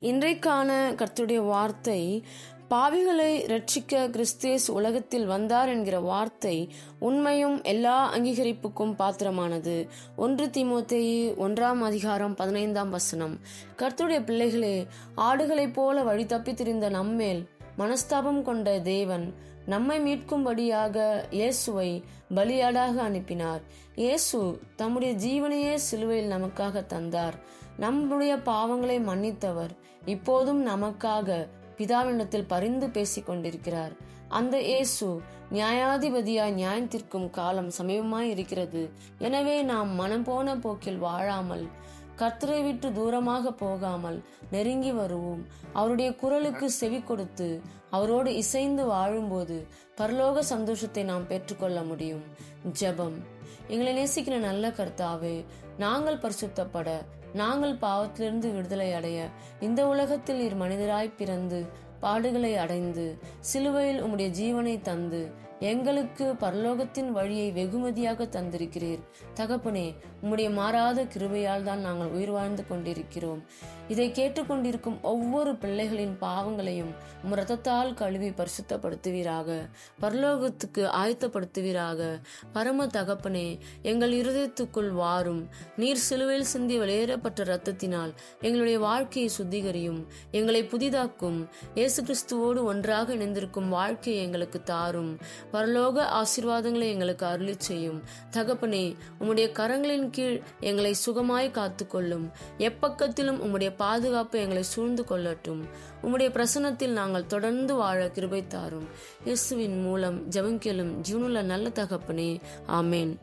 இன்றைக்கான கர்த்தருடைய வார்த்தை பாவிகளை ரட்சிக்க கிறிஸ்தேஸ் உலகத்தில் வந்தார் என்கிற வார்த்தை உண்மையும் எல்லா அங்கீகரிப்புக்கும் பாத்திரமானது. ஒன்று தீமோத்தேயு ஒன்றாம் அதிகாரம் பதினைந்தாம் வசனம். கர்த்தருடைய பிள்ளைகளே ஆடுகளைப் போல வழி தப்பி திரிந்த நம்மேல் மனஸ்தாபம் கொண்ட தேவன் நம்மை மீட்கும்படியாக இயேசுவை பலியாடாக அனுப்பினார். இயேசு தம்முடைய ஜீவனையே சிலுவையில் நமக்காக தந்தார். நம்முடைய பாவங்களை மன்னித்தவர் இப்போதும் நமக்காக பிதாவினிடத்தில் பரிந்து பேசிக் கொண்டிருக்கிறார். அந்த இயேசு நியாயாதிபதியாய் நியாயம் காலம் சமீபமாய் இருக்கிறது. எனவே நாம் மனம் போன போக்கில் வாழாமல் கர்த்தரை விட்டு தூரமாக போகாமல் நெருங்கி வருவோம். அவருடைய குரலுக்கு செவி கொடுத்து அவரோடு இசைந்து வாழும்போது பரலோக சந்தோஷத்தை நாம் பெற்றுக்கொள்ள முடியும். ஜெபம். எங்களை நேசிக்கிற நல்ல கர்த்தாவே நாங்கள் பரிசுத்தப்பட நாங்கள் பாவத்திலிருந்து விடுதலை அடைய இந்த உலகத்தில் இரு மனிதராய் பிறந்து பாடுகளை அடைந்து சிலுவையில் உம்முடைய ஜீவனை தந்து எங்களுக்கு பரலோகத்தின் வழியை வெகுமதியாக தந்திருக்கிறீர். தகப்பனே உம்முடைய மாறாத கிருபையால் தான் நாங்கள் உயிர் வாழ்ந்து கொண்டிருக்கிறோம். இதை கேட்டுக்கொண்டிருக்கும் ஒவ்வொரு பிள்ளைகளின் பாவங்களையும் உம் ரத்தத்தால் கழுவி பரிசுத்தப்படுத்துவீராக. பரலோகத்துக்கு ஆயத்தப்படுத்துவீராக. பரம தகப்பனே எங்கள் இருதயத்துக்குள் வாரும். நீர் சிலுவையில் சிந்தி வெளியேறப்பட்ட ரத்தத்தினால் எங்களுடைய வாழ்க்கையை சுத்திகரியும். எங்களை புதிதாக்கும். இயேசு கிறிஸ்துவோடு ஒன்றாக இணைந்திருக்கும் வாழ்க்கையை எங்களுக்கு தாரும். பரலோக ஆசீர்வாதங்களை எங்களுக்கு அருளி செய்யும் தகப்பனே உம்முடைய கரங்களின் கீழ் எங்களை சுகமாய் காத்துக்கொள்ளும். எப்பக்கத்திலும் உம்முடைய பாதுகாப்பு எங்களை சூழ்ந்து கொள்ளட்டும். உம்முடைய பிரசனத்தில் நாங்கள் தொடர்ந்து வாழ கிருபை தாரும். இயேசுவின் மூலம் ஜெபங்கேளும் ஜீவனுள்ள நல்ல தகப்பனே ஆமேன்.